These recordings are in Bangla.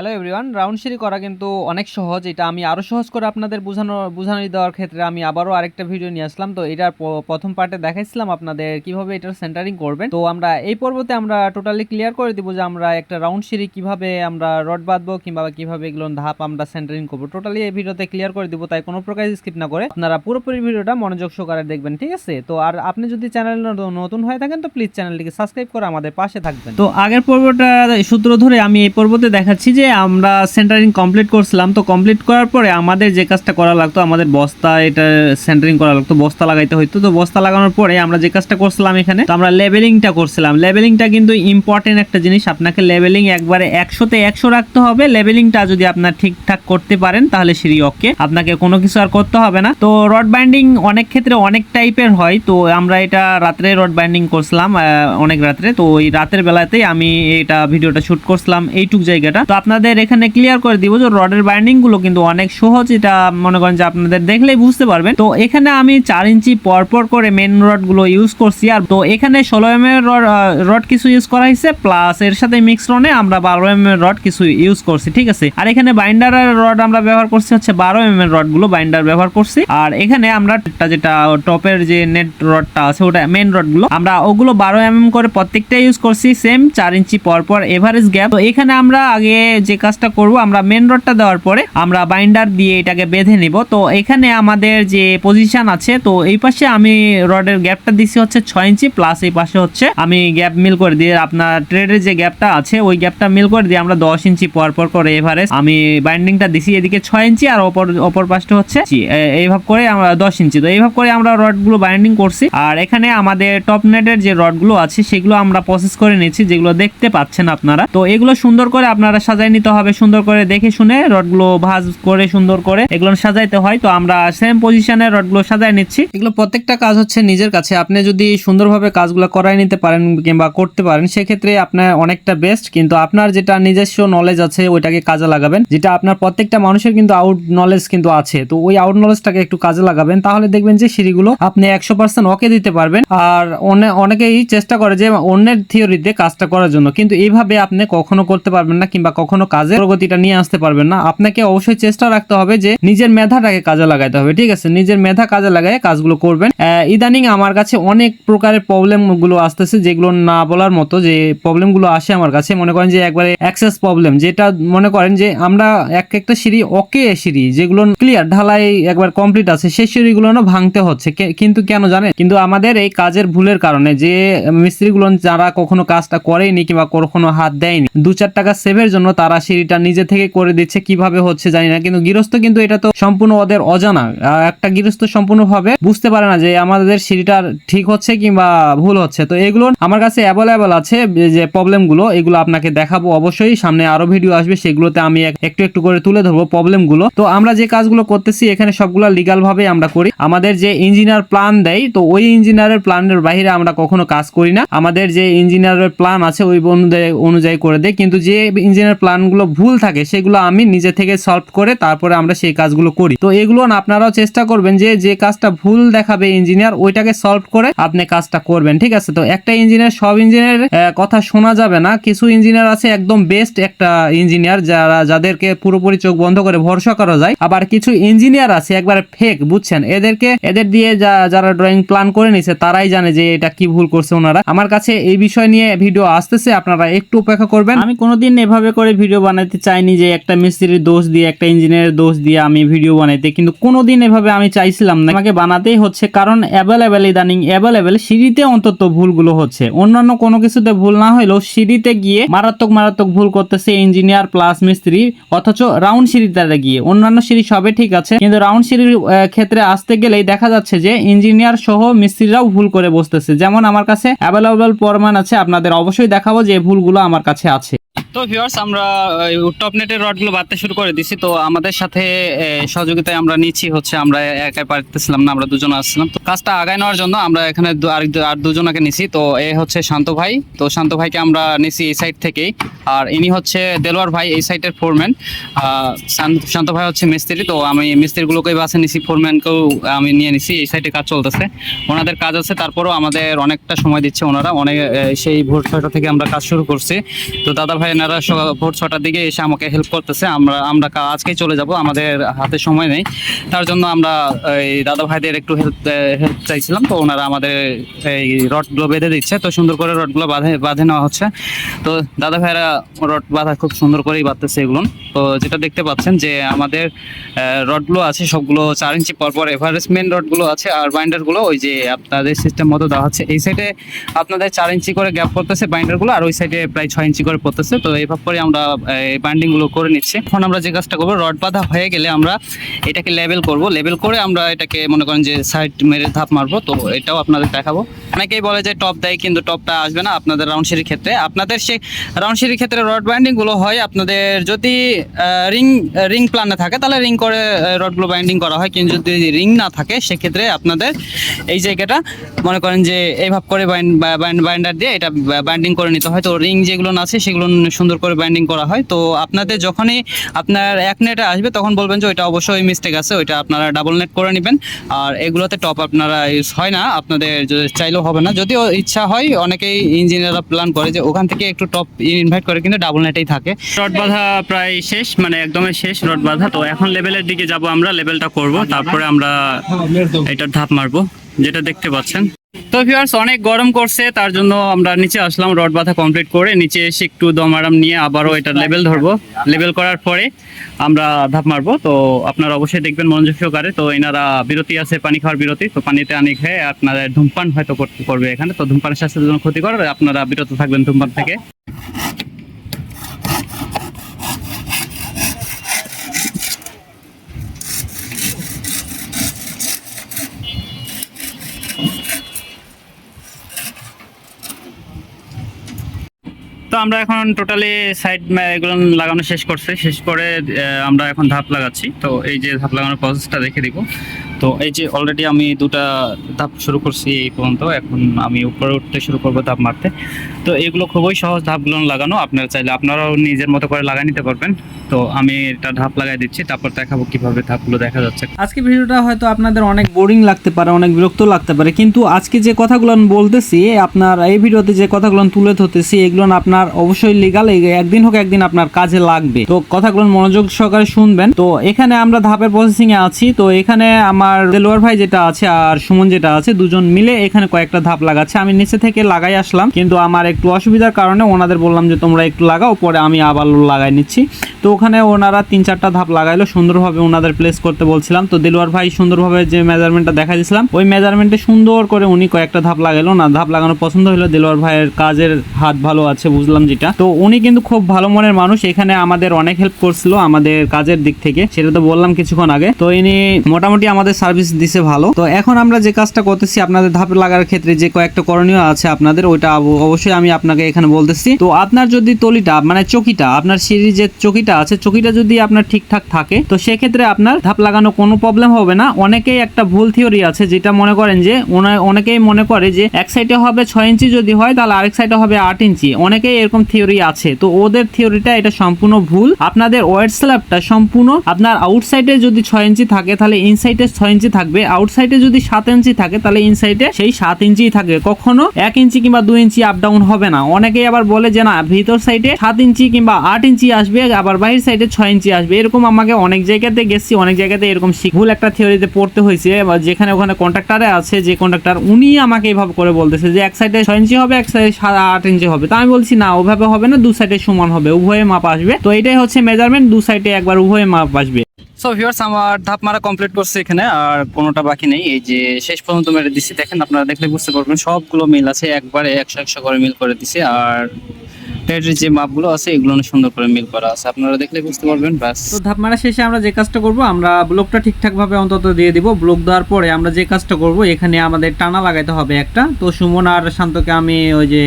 হ্যালো এভরিওয়ান রাউন্ড সিঁড়ি করা কিন্তু অনেক সহজ। এটা আমি আরও সহজ করে আপনাদের বোঝানো বোঝানো দেওয়ার ক্ষেত্রে আমি আবারও আরেকটা ভিডিও নিয়ে আসলাম। তো এটার প্রথম পার্টে দেখাইছিলাম আপনাদের কীভাবে এটার সেন্টারিং করবেন। তো আমরা এই পর্বতে আমরা টোটালি ক্লিয়ার করে দিব যে আমরা একটা রাউন্ড সিঁড়ি কীভাবে আমরা রড বাঁধবো কিংবা কীভাবে এগুলো ধাপ আমরা সেন্টারিং করব। টোটালি এই ভিডিওতে ক্লিয়ার করে দিব, তাই কোনো প্রকার স্কিপ না করে আপনারা পুরোপুরি ভিডিওটা মনোযোগ সহকারে দেখবেন, ঠিক আছে? তো আর আপনি যদি চ্যানেল নতুন হয়ে থাকেন, তো প্লিজ চ্যানেলটিকে সাবস্ক্রাইব করে আমাদের পাশে থাকবেন। তো আগের পর্বটা সূত্র ধরে আমি এই পর্বতে দেখাচ্ছি যে আমরা সেন্টারিং কমপ্লিট করছিলাম, তো কমপ্লিট করার পরে আমাদের যে কাজটা করা লাগতো, আমাদের বস্তা এটা সেন্টারিং করা লাগতো, বস্তা লাগাইতে হইতো। তো বস্তা লাগানোর পরে আমরা যে কাজটা করছিলাম এখানে, তো আমরা লেভেলিংটা করছিলাম। লেভেলিংটা কিন্তু ইম্পর্টেন্ট একটা জিনিস, আপনাকে লেভেলিং একবারে একশোতে একশো রাখতে হবে। লেভেলিংটা যদি আপনার ঠিকঠাক করতে পারেন, তাহলে সিঁড়ি ওকে আপনাকে কোনো কিছু আর করতে হবে না। তো রড বাইন্ডিং অনেক ক্ষেত্রে অনেক টাইপের হয়, তো আমরা এটা রাত্রে রড বাইন্ডিং করছিলাম অনেক রাত্রে। তো ওই রাতের বেলাতেই আমি এটা ভিডিওটা শুট করছিলাম, এইটুক জায়গাটা। তো আপনাদের এখানে ক্লিয়ার করে দিব যে রডের বাইন্ডিংগুলো কিন্তু অনেক সহজ। এটা মনে করেন যে আপনাদের দেখলেই বুঝতে পারবেন। তো এখানে আমি চার ইঞ্চি পর পর করে মেন রডগুলো ইউজ করছি আর তো এখানে ষোলো এম এর রড কিছু ইউজ করা হয়েছে প্লাস এর সাথে মিক্স রনে আমরা বারো এম এর রড কিছু ইউজ করছি, ঠিক আছে? আর এখানে বাইন্ডারের রড আমরা ব্যবহার করছি হচ্ছে বারো এম এর রডগুলো বাইন্ডার ব্যবহার করছি। আর এখানে আমরা যেটা টপের যে নেট রডটা আছে, ওটা মেন রডগুলো, আমরা ওগুলো বারো এম এম করে প্রত্যেকটা ইউজ করছি সেম চার ইঞ্চি পর পর এভারেজ গ্যাপ তো এখানে আমরা আগে যে কাজটা করব, আমরা মেন রডটা দেওয়ার পরে আমরা বাইন্ডার দিয়ে এটাকে বেঁধে নিব। তো এখানে আমাদের যে পজিশন আছে, তো এই পাশে আমি রডের গ্যাপটা দিছি হচ্ছে ছয় ইঞ্চি প্লাস এই পাশে হচ্ছে আমি গ্যাপ মিল করে দিয়ে আপনার ট্রেডের যে গ্যাপটা আছে, ওই গ্যাপটা মিল করে দিয়ে আমরা দশ ইঞ্চি পর পর করে এভারেজ আমি বাইন্ডিংটা দিছি এদিকে ছয় ইঞ্চি আর অপর অপর পাশটা হচ্ছে এইভাবে করে আমরা দশ ইঞ্চি। তো এইভাবে করে আমরা রডগুলো বাইন্ডিং করছি। আর এখানে আমাদের টপ নেটের যে রডগুলো আছে, সেগুলো আমরা প্রসেস করে নিচ্ছি যেগুলো দেখতে পাচ্ছেন আপনারা। তো এগুলো সুন্দর করে আপনারা সাজাই নিতে হবে, সুন্দর করে দেখে শুনে রডগুলো ভাঁজ করে, সুন্দর করে এগুলো সাজাইতে হয়। তো আমরা সেম পজিশনে রডগুলো সাজাই নিচ্ছি। এগুলো প্রত্যেকটা কাজ হচ্ছে নিজের কাছে। আপনি যদি সুন্দরভাবে কাজগুলো করাই নিতে পারেন কিংবা করতে পারেন, সেক্ষেত্রে আপনার অনেকটা বেস্ট কিন্তু আপনার যেটা নিজস্ব নলেজ আছে, ওইটাকে কাজে লাগাবেন। যেটা আপনার প্রত্যেকটা মানুষের কিন্তু আউট নলেজ কিন্তু আছে। তো ওই আউট নলেজটাকে একটু কাজে লাগাবেন। তাহলে দেখবেন যে সিঁড়িগুলো আপনি একশো পার্সেন্ট ওকে দিতে পারবেন। আর অনে- অনেকেই চেষ্টা করে যে অন্যের থিওরিতে কাজটা করার জন্য। কিন্তু এইভাবে আপনি কখনো করতে পারবেন না কিংবা কখনো কাজের প্রগতিটা নিয়ে আসতে পারবেন না। আপনাকে অবশ্যই চেষ্টা রাখতে হবে যে নিজের মেধাটাকে কাজে লাগাইতে হবে। ঠিক আছে? নিজের মেধা কাজে লাগাই কাজগুলো করবেন। ইদানিং আমার কাছে অনেক প্রকারের প্রবলেমগুলো আসতেছে যেগুলো না বলার মতো যে প্রবলেমগুলো আসে আমার কাছে। মনে করেন যে একবারে অ্যাক্সেস প্রবলেম যেটা মনে করেন যে আমরা এক একটা সিঁড়ি ওকে সিঁড়ি যেগুলো ক্লিয়ার ঢালাই একবার কমপ্লিট আছে, সেই সিঁড়িগুলো ভাঙতে হচ্ছে। কিন্তু কেন জানেন? কিন্তু আমাদের এই কাজের ভুলের কারণে যে মিস্ত্রিগুলো যারা কখনো কাজটা করেনি কিংবা কখনো হাত দেয়নি দু চার টাকা সেভের জন্য তারা সিঁড়িটা নিজে থেকে করে দিচ্ছে, কীভাবে হচ্ছে জানি না। কিন্তু গৃহস্থ কিন্তু এটা তো সম্পূর্ণ ওদের অজানা। একটা গৃহস্থ সম্পূর্ণভাবে বুঝতে পারে না যে আমাদের সিঁড়িটা ঠিক হচ্ছে কিংবা ভুল হচ্ছে। তো এগুলো আমার কাছে অ্যাভেলেবেল আছে যে প্রবলেমগুলো এগুলো আপনাকে দেখাবো অবশ্যই। সামনে আরও ভিডিও আসবে, সেগুলোতে আমি একটু একটু করে তুলে ধরবো প্রবলেমগুলো তো আমরা যে কাজগুলো করতেছি, এখানে সবগুলো লিগাল ভাবে আমরা করি। আমাদের যে ইঞ্জিনিয়ার প্ল্যান দেয়, তো ওই ইঞ্জিনিয়ারের প্ল্যানের বাইরে আমরা কখনো কাজ করি না। আমাদের যে ইঞ্জিনিয়ারের প্ল্যান আছে, ওই অনুযায়ী করে দেয়। কিন্তু যে ইঞ্জিনিয়ার প্ল্যানগুলো ভুল থাকে, সেগুলো আমি নিজে থেকে সলভ করে তারপরে আমরা সেই কাজগুলো করি। তো এগুলো আপনারাও চেষ্টা করবেন যে যে কাজটা ভুল দেখাবে ইঞ্জিনিয়ার ওইটাকে সলভ করে আপনি কাজটা করবেন, ঠিক আছে? তো একটা ইঞ্জিনিয়ার সব ইঞ্জিনিয়ার কথা শোনা যাবে না। কিছু ইঞ্জিনিয়ার আছে একদম বেস্ট একটা ইঞ্জিনিয়ার যারা, যাদেরকে পুরোপুরি চোখ বন্ধ করে ভরসা করা যায়। আবার কিছু ইঞ্জিনিয়ার আছে, একবারে ফেক বুঝছেন? এদেরকে, এদের দিয়ে যারা ড্রয়িং প্ল্যান করে নিছে, তারাই জানে যে, এটা কি ভুল করছে ওনারা। আমার কাছে এই বিষয় নিয়ে ভিডিও আসতেছে, আপনারা একটু অপেক্ষা করবেন। আমি কোনোদিন এভাবে করে ভিডিও বানাতে চাইনি যে একটা মিস্ত্রির দোষ দিয়ে, একটা ইঞ্জিনিয়ারের দোষ দিয়ে আমি ভিডিও বানাইতে। কিন্তু কোনোদিন এভাবে আমি চাইছিলাম না। আমাকে বানাতেই হচ্ছে, কারণ অ্যাভেলেবেল ইদানিং অ্যাভেলেবেল সিঁড়িতে অন্তত ভুলগুলো হচ্ছে। অন্যান্য কোনো কিছুতে ভুল না হলেও সিঁড়িতে গিয়ে মারাত্মক মারাত্মক ভুল করতেছে ইঞ্জিনিয়ার প্লাস মিস্ত্রি, অথচ রাউন্ড সিঁড়িতে গিয়ে। অন্যান্য সিঁড়ি সবে ঠিক আছে, কিন্তু রাউন্ড সিঁড়ির ক্ষেত্রে আসতে গেলেই দেখা যাচ্ছে যে ইঞ্জিনিয়ার সহ মিস্ত্রিরাও ভুল করে বসতেছে। যেমন আমার কাছে অ্যাভেলেবল প্রমাণ আছে, আপনাদের অবশ্যই দেখাবো যে ভুলগুলো আমার কাছে আছে। তো ভিউয়ার্স আমরা টপ নেটের রডগুলো বাঁধতে শুরু করে দিছি তো আমাদের সাথে সহযোগিতায় আমরা নিচ্ছি হচ্ছে, আমরা একাই পারতেছিলাম না, আমরা দুজন আসছিলাম। তো কাজটা আগায় নেওয়ার জন্য আমরা এখানে আর দুজনকে নিছি। তো এ হচ্ছে শান্ত ভাই। তো শান্ত ভাইকে আমরা নিছি এই সাইড থেকেই। আর ইনি হচ্ছে দেলোয়ার ভাই, এই সাইডের ফোরম্যান শান্ত ভাই হচ্ছে মিস্ত্রি। তো আমি মিস্ত্রিগুলোকে বাসে নিছি ফোরম্যানকেও আমি নিয়ে নিছি। এই সাইডে কাজ চলতেছে। ওনাদের কাজ আছে, তারপরেও আমাদের অনেকটা সময় দিচ্ছে ওনারা। অনেক সেই ভোর ছয়টা থেকে আমরা কাজ শুরু করছি। তো দাদা ভাইয়ের সকাল ভোর ছটার দিকে এসে আমাকে হেল্প করতেছে। আমরা আমরা আজকেই চলে যাব, আমাদের হাতে সময় নেই। তার জন্য আমরা এই দাদা ভাইদের একটু হেল্প হেল্প চাইছিলাম। তো ওনারা আমাদের এই রডগুলো বেঁধে দিচ্ছে। তো সুন্দর করে রডগুলো বাঁধে বাঁধে নেওয়া হচ্ছে। তো দাদা ভাইরা রড বাঁধা খুব সুন্দর করেই বাঁধতেছে এগুলো। তো যেটা দেখতে পাচ্ছেন যে আমাদের রডগুলো আছে, সবগুলো চার ইঞ্চি পর পর এভারেজ মেন রডগুলো আছে আর বাইন্ডারগুলো ওই যে আপনাদের সিস্টেম মতো দেওয়া হচ্ছে এই সাইডে আপনাদের চার ইঞ্চি করে গ্যাপ করতেছে বাইন্ডারগুলো, আর ওই সাইডে প্রায় ছয় ইঞ্চি করে পড়তেছে। তো এইভাবে করে আমরা বাইন্ডিংগুলো করে নিচ্ছি। এখন আমরা যে কাজটা করব, রড বাঁধা হয়ে গেলে আমরা এটাকে লেবেল করব। লেবেল করে আমরা এটাকে মনে করেন যে সাইড মেরে ধাপ মারবো। তো এটাও আপনাদের দেখাবো। অনেকেই বলে যে টপ দেয় কিন্তু টপটা আসবে না আপনাদের রাউন্ড সিঁড়ির ক্ষেত্রে। আপনাদের সেই রাউন্ড সিঁড়ির ক্ষেত্রে রড বাইন্ডিংগুলো হয়, আপনাদের যদি রিং রিং প্ল্যানে থাকে, তাহলে রিং করে রডগুলো বাইন্ডিং করা হয়। কিন্তু যদি রিং না থাকে, সেক্ষেত্রে আপনাদের এই জায়গাটা মনে করেন যে এইভাবে করে বাইন্ডার দিয়ে এটা বাইন্ডিং করে নিতে হয়। তো রিং যেগুলো আছে, সেগুলো সুন্দর করে বাইন্ডিং করা হয়। তো আপনাদের যখনই আপনার এক নেটে আসবে, তখন বলবেন যে ওইটা অবশ্যই মিস্টেক আছে, ওইটা আপনারা ডাবল নেট করে নেবেন। আর এগুলোতে টপ আপনারা ইউজ হয় না, আপনাদের চাইলেও হবে না। যদিও ইচ্ছা হয়, অনেকেই ইঞ্জিনিয়াররা প্ল্যান করে যে ওখান থেকে একটু টপ ইনভাইট করে, কিন্তু ডাবল নেটেই থাকে। রড বাঁধা প্রায় শেষ মানে একদমই শেষ রড বাঁধা। তো এখন লেভেলের দিকে যাব আমরা লেভেলটা করব, তারপরে আমরা এটার ধাপ মারবো, যেটা দেখতে পাচ্ছেন। তো ভিউয়ার্স অনেক গরম করছে, তার জন্য আমরা নিচে আসলাম, রড বাঁধা কমপ্লিট করে নিচে এসে একটু দম আরাম নিয়ে আবারও এটা লেভেল ধরবো। লেভেল করার পরে আমরা ধাপ মারবো। তো আপনারা অবশ্যই দেখবেন মনোযোগ সহকারে। তো এনারা বিরতি আছে, পানি খাওয়ার বিরতি। তো পানিতে আনি খেয়ে আপনারা ধূমপান হয়তো করতে করবে এখানে। তো ধূমপানের স্বাস্থ্যের জন্য ক্ষতিকর। আপনারা বিরত থাকবেন ধূমপান থেকে তো আমরা এখন টোটালি সাইড এগুলো লাগানো শেষ করছে। শেষ করে আমরা এখন ধাপ লাগাচ্ছি। তো এই যে ধাপ লাগানোর প্রসেসটা দেখে দিব। তো এই যে অলরেডি আমি দুটা ধাপ শুরু করছি এই পর্যন্ত, এখন আমি উপরে উঠতে শুরু করব ধাপ মারতে। তো এগুলো খুবই সহজ ধাপগুলো লাগানো, আপনারা চাইলে আপনারাও নিজের মতো করে লাগাই নিতে পারবেন। তো আমি এটা ধাপ লাগাই দিচ্ছি, তারপর দেখাবো কীভাবে ধাপগুলো দেখা যাচ্ছে। আজকে ভিডিওটা হয়তো আপনাদের অনেক বোরিং লাগতে পারে, অনেক বিরক্ত লাগতে পারে, কিন্তু আজকে যে কথাগুলো বলতেছি, আপনার এই ভিডিওতে যে কথাগুলো তুলে ধরতেছি, এগুলো আপনার অবশ্যই লিগাল একদিন হোক একদিন আপনার কাজে লাগবে। তো কথাগুলো মনোযোগ সহকারে শুনবেন। তো এখানে আমরা ধাপের প্রসেসিং এ আছি, তো এখানে আমার দেলোয়ার ভাই যেটা আছে আর সুমন যেটা আছে, দুজন মিলে এখানে কয়েকটা ধাপ লাগাচ্ছে। আমি নিচে থেকে লাগাই আসলাম, কিন্তু আমার একটু অসুবিধার কারণে ওনাদের বললাম যে তোমরা একটু লাগাও, পরে আমি আবার লাগাই নিচ্ছি। তো ওখানে ওনারা তিন চারটা ধাপ লাগাইলো, সুন্দরভাবে ওনাদের প্লেস করতে বলছিলাম। তো দিলওয়ার ভাই সুন্দরভাবে যে মেজারমেন্টটা দেখা দিয়েছিলাম ওই মেজারমেন্টে সুন্দর করে উনি কয়েকটা ধাপ লাগাইলো না, ধাপ লাগানো পছন্দ হলো দিলওয়ার ভাইয়ের কাজের হাত ভালো আছে, বুঝলাম যেটা। তো উনি কিন্তু খুব ভালো মনের মানুষ, এখানে আমাদের অনেক হেল্প করছিল আমাদের কাজের দিক থেকে, সেটা তো বললাম কিছুক্ষণ আগে। তো ইনি মোটামুটি আমাদের সার্ভিস দিছে ভালো। তো এখন আমরা যে কাজটা করতেছি, আপনাদের ধাপ লাগার ক্ষেত্রে যে কয়েকটা করণীয় আছে আপনাদের, ওইটা অবশ্যই আমি আপনাকে এখানে বলতেছি। তো আপনার যদি তলিটা মানে চকিটা, আপনার সিঁড়ির যে চকিটা আছে, চকিটা যদি আপনার ঠিকঠাক থাকে, তো সেক্ষেত্রে আপনার ধাপ লাগানো কোনো প্রবলেম হবে না। অনেকেই একটা ভুল থিওরি আছে, যেটা মনে করেন যে অনেকেই মনে করে যে, এক সাইডে হবে ছয় ইঞ্চি যদি হয়, তাহলে আরেক সাইডে হবে আট ইঞ্চি। অনেকেই এরকম থিওরি আছে। তো ওদের থিওরিটা এটা সম্পূর্ণ ভুল। আপনাদের ওয়েট স্ল্যাবটা সম্পূর্ণ আপনার আউটসাইডে যদি ছয় ইঞ্চি থাকে, তাহলে ইনসাইডে ছয় ইঞ্চি থাকবে। আউটসাইডে যদি সাত ইঞ্চি থাকে, তাহলে ইনসাইডে সেই সাত ইঞ্চি থাকবে। কখনো এক ইঞ্চি কিংবা দুই ইঞ্চি আপ ডাউন হবে না। অনেকেই আবার বলে যে, না, ভিতর সাইডে সাত ইঞ্চি কিংবা আট ইঞ্চি আসবে, আবার বাহির সাইডে ছয় ইঞ্চি আসবে। এরকম আমাকে অনেক জায়গাতে গেছি, অনেক জায়গাতে এরকম ভুল একটা থিওরিতে পড়তে হয়েছে যেখানে ওখানে কন্ট্রাক্টারে আছে, যে কন্ট্রাক্টর উনি আমাকে এইভাবে করে বলতেছে যে এক সাইডে ছয় ইঞ্চি হবে, এক সাইডে আট ইঞ্চি হবে। তো আমি বলছি, না, ওভাবে হবে না, দু সাইডে সমান হবে, উভয়ে মাপ আসবে। তো এটাই হচ্ছে মেজারমেন্ট দু সাইডে একবার উভয়ে মাপ আসবে। সো ভিউয়ার্স আমার ধাপ মারা কমপ্লিট করছে এখানে, আর কোনোটা বাকি নেই। এই যে শেষ পর্যন্ত মেরে দিছি, দেখেন আপনারা দেখলে বুঝতে পারবেন, সবগুলো মিল আছে, একবারে একশো একশো করে মিল করে দিছি, আর যে মাপগুলো আছে, এগুলো সুন্দর করে মিল করা আছে। আপনারা দেখলে বুঝতে পারবেন তো ধাপ মারা শেষে আমরা যে কাজটা করব, আমরা ব্লকটা অন্তত দিয়ে দিব। ব্লক দেওয়ার পরে আমরা যে কাজটা করব, এখানে আমাদের টানা লাগাইতে হবে একটা। তো সুমন আর শান্তকে আমি ওই যে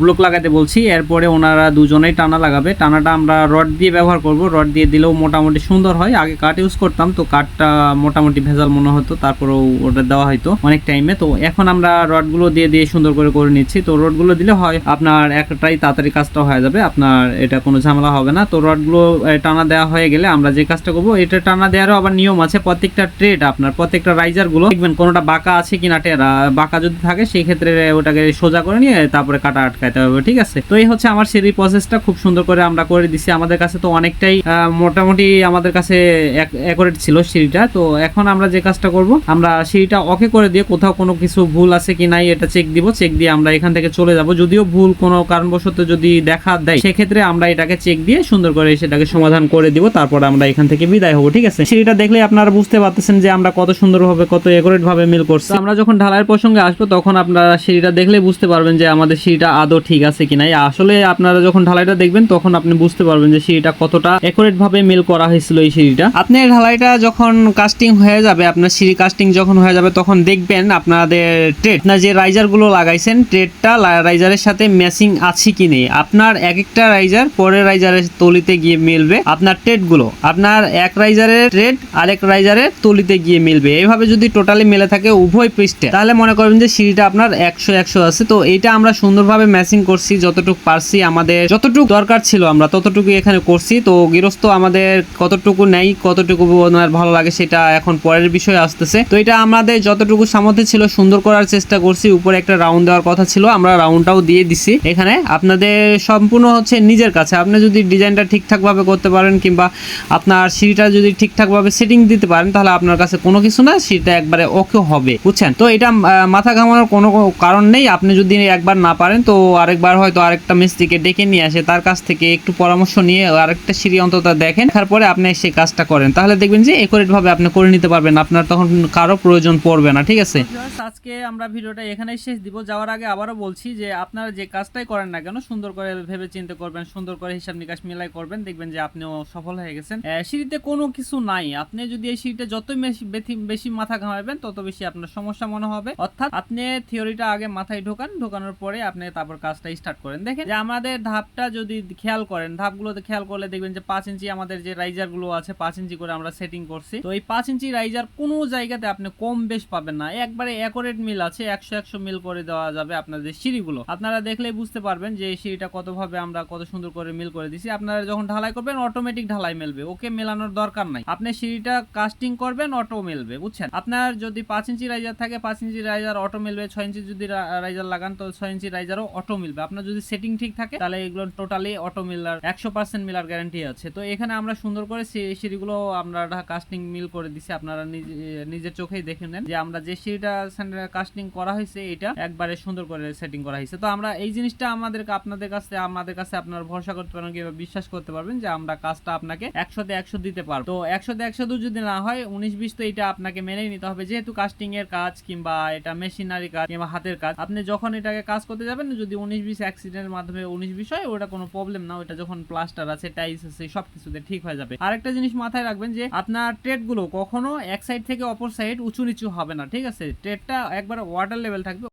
ব্লক লাগাইতে বলছি। এরপরে ওনারা দুজনেই টানা লাগাবে। টানাটা আমরা রড দিয়ে ব্যবহার করব। রড দিয়ে দিলেও মোটামুটি সুন্দর হয়। আগে কাঠ ইউজ করতাম, তো কাঠটা মোটামুটি ভেজাল মনে হতো। তারপরেও ওটা দেওয়া হয়তো অনেক টাইমে তো এখন আমরা রডগুলো দিয়ে দিয়ে সুন্দর করে করে নিচ্ছি। তো রডগুলো দিলে হয় আপনার একটাই তাড়াতাড়ি কাজ কাজটা হয়ে যাবে, আপনার এটা কোনো ঝামেলা হবে না। তো রডগুলো টানা দেওয়া হয়ে গেলে আমরা যে কাজটা করব, এটা টানা দেওয়ারও আবার নিয়ম আছে, প্রত্যেকটা ট্রেড আপনার, প্রত্যেকটা রাইজারগুলো দেখবেন কোনোটা বাঁকা আছে কিনা টেরা বাঁকা যদি থাকে সেই ক্ষেত্রে ওটাকে সোজা করে নিয়ে তারপরে কাটা আটকাইতে হবে, ঠিক আছে? তো এই হচ্ছে আমার সিঁড়ি প্রসেসটা খুব সুন্দর করে আমরা করে দিছি। আমাদের কাছে তো অনেকটাই মোটামুটি আমাদের কাছে অ্যাকোরেট ছিল সিঁড়িটা। তো এখন আমরা যে কাজটা করব, আমরা সিঁড়িটা ওকে করে দিয়ে কোথাও কোনো কিছু ভুল আছে কি নাই, এটা চেক দিব। চেক দিয়ে আমরা এখান থেকে চলে যাব। যদিও ভুল কোনো কারণবশত যদি দেখা দেয়। সেক্ষেত্রে আমরা এটাকে চেক দিয়ে সুন্দর করে সেটাকে সমাধান করে দিব, তারপর আমরা এখান থেকে বিদায় হব, ঠিক আছে? সিঁড়িটা দেখলে আপনারা বুঝতে পারতেছেন যে আমরা কত সুন্দরভাবে, কত একুরেট ভাবে মিল করছি। আমরা যখন ঢালাইয়ের প্রসঙ্গে আসব, তখন আপনারা সিঁড়িটা দেখলে বুঝতে পারবেন যে আমাদের সিঁড়িটা আদৌ ঠিক আছে কি নাই আসলে আপনারা যখন ঢালাইটা দেখবেন, তখন আপনি বুঝতে পারবেন যে সিঁড়িটা কতটা একুরেট ভাবে মিল করা হয়েছিল এই সিঁড়িটা। আপনি ঢালাইটা যখন কাস্টিং হয়ে যাবে, আপনার সিঁড়ি কাস্টিং যখন হয়ে যাবে, তখন দেখবেন আপনাদের ট্রেড না যে রাইজারগুলো লাগাইছেন ট্রেডটা রাইজারের সাথে ম্যাচিং আছে কি নেই। আপনার এক একটা রাইজার পরের রাইজারের তলিতে গিয়ে মিলবে আপনার ট্রেডগুলো। আপনার এক রাইজারের ট্রেড আরেক রাইজারের তলিতে গিয়ে মিলবে। এইভাবে যদি টোটালি মিলে থাকে উভয় পৃষ্ঠে, তাহলে মনে করবেন যে সিঁড়িটা আপনার একশো একশো আছে। তো এটা আমরা সুন্দরভাবে ম্যাচিং করছি, যতটুকু পারছি আমাদের, যতটুকু দরকার ছিল আমরা ততটুকু এখানে করছি। তো গৃহস্থ আমাদের কতটুকু নেই কতটুকু ওনার ভালো লাগে সেটা এখন পরের বিষয় আসতেছে। তো এটা আমাদের যতটুকু সামর্থ্য ছিল সুন্দর করার চেষ্টা করছি। উপরে একটা রাউন্ড দেওয়ার কথা ছিল, আমরা রাউন্ডটাও দিয়ে দিছি। এখানে আপনাদের সম্পূর্ণ হচ্ছে নিজের কাছে। আপনি যদি ডিজাইনটা ঠিকঠাক ভাবে করতে পারেন কিংবা আপনার সিঁড়িটা যদি ঠিকঠাক ভাবে সেটিং দিতে পারেন, তাহলে আপনার কাছে কোনো কিছু না সিঁড়িটা একবারে ওকে হবে। বুঝছেন? তো এটা মাথা ঘামানোর কোনো কারণ নেই। আপনি যদি একবার না পারেন, তো আরেকবার হয়তো আরেকটা মিস্ত্রিকে ডেকে নিয়ে আসে তার কাছ থেকে একটু পরামর্শ নিয়ে আরেকটা সিঁড়ি অন্তত দেখেন। তারপরে আপনি সেই কাজটা করেন। তাহলে দেখবেন যে একুরেট ভাবে আপনি করে নিতে পারবেন। আপনার তখন কারও প্রয়োজন পড়বে না, ঠিক আছে? আজকে আমরা ভিডিওটা এখানেই শেষ দিব। যাওয়ার আগে আবারও বলছি যে আপনারা যে কাজটাই করেন না কেন, সুন্দর করে ভেবে চিন্তে করবেন, সুন্দর করে হিসাব নিকাশ মিলাই করবেন, দেখবেন যে আপনিও সফল হয়ে গেছেন। সিঁড়িতে কোনো কিছু নাই। আপনি যদি এই সিঁড়িতে যতই বেশি বেশি- মাথা ঘামাবেন, তত বেশি আপনার সমস্যা মনে হবে। অর্থাৎ আপনি থিওরিটা আগে মাথায় ঢোকান, ঢোকানোর পরে আপনি তারপর কাজটা স্টার্ট করেন। দেখেন যে আমাদের ধাপটা যদি খেয়াল করেন, ধাপগুলোতে খেয়াল করলে দেখবেন যে পাঁচ ইঞ্চি আমাদের যে রাইজারগুলো আছে, পাঁচ ইঞ্চি করে আমরা সেটিং করছি। তো এই পাঁচ ইঞ্চি রাইজার কোনো জায়গাতে আপনি কম বেশ পাবেন না। একবারে অ্যাকোরেট মিল আছে, একশো একশো মিল করে দেওয়া যাবে আপনাদের সিঁড়িগুলো। আপনারা দেখলেই বুঝতে পারবেন যে সিঁড়িটা কতভাবে আমরা কত সুন্দর করে মিল করে দিছি, আপনারা যখন ঢালাই করবেন অটোমেটিক ঢালাই মেলবে। ওকে মেলানোর দরকার নাই। আপনি সিঁড়িটা কাস্টিং করবেন অটো মেলবে, বুঝছেন? আপনার যদি পাঁচ ইঞ্চি রাইজার থাকে, পাঁচ ইঞ্চি রাইজার অটো মিলবে, ছয় ইঞ্চি যদি রাইজার লাগান, তো ছয় ইঞ্চি রাইজারও অটো মিলবে। আপনার যদি সেটিং ঠিক থাকে, তাহলে এগুলো টোটালি অটো মিলার একশো পার্সেন্ট মিলার গ্যারান্টি আছে। তো এখানে আমরা সুন্দর করে সিঁড়িগুলো আমরা কাস্টিং মিল করে দিছি। আপনারা নিজে- নিজের চোখেই দেখে নেন যে আমরা যে সিঁড়িটা কাস্টিং করা হয়েছে, এটা একবারে সুন্দর করে সেটিং করা হয়েছে। তো আমরা এই জিনিসটা আমাদের আপনাদের কাছে আমাদের কাছে আপনারা ভরসা করতে পারেন, কিংবা বিশ্বাস করতে পারবেন যে আমরা কাজটা আপনাকে একশোতে একশো দিতে পারব। তো একশোতে একশো দু যদি না হয়, উনিশ বিশ তো এটা আপনাকে মেনেই নিতে হবে। যেহেতু কাস্টিং এর কাজ, কিংবা এটা মেশিনারি কাজ, কিংবা হাতের কাজ, আপনি যখন এটাকে কাজ করতে যাবেন, যদি উনিশ বিশ অ্যাক্সিডেন্টের মাধ্যমে উনিশ বিশ হয়, ওটা কোনো প্রবলেম না। ওটা যখন প্লাস্টার আছে টাইলস আছে সব কিছুতে ঠিক হয়ে যাবে। আরেকটা জিনিস মাথায় রাখবেন যে, আপনার ট্রেডগুলো কখনো এক সাইড থেকে অপর সাইড উঁচু নিচু হবে না, ঠিক আছে? ট্রেডটা একবার ওয়াটার লেভেল থাকবে।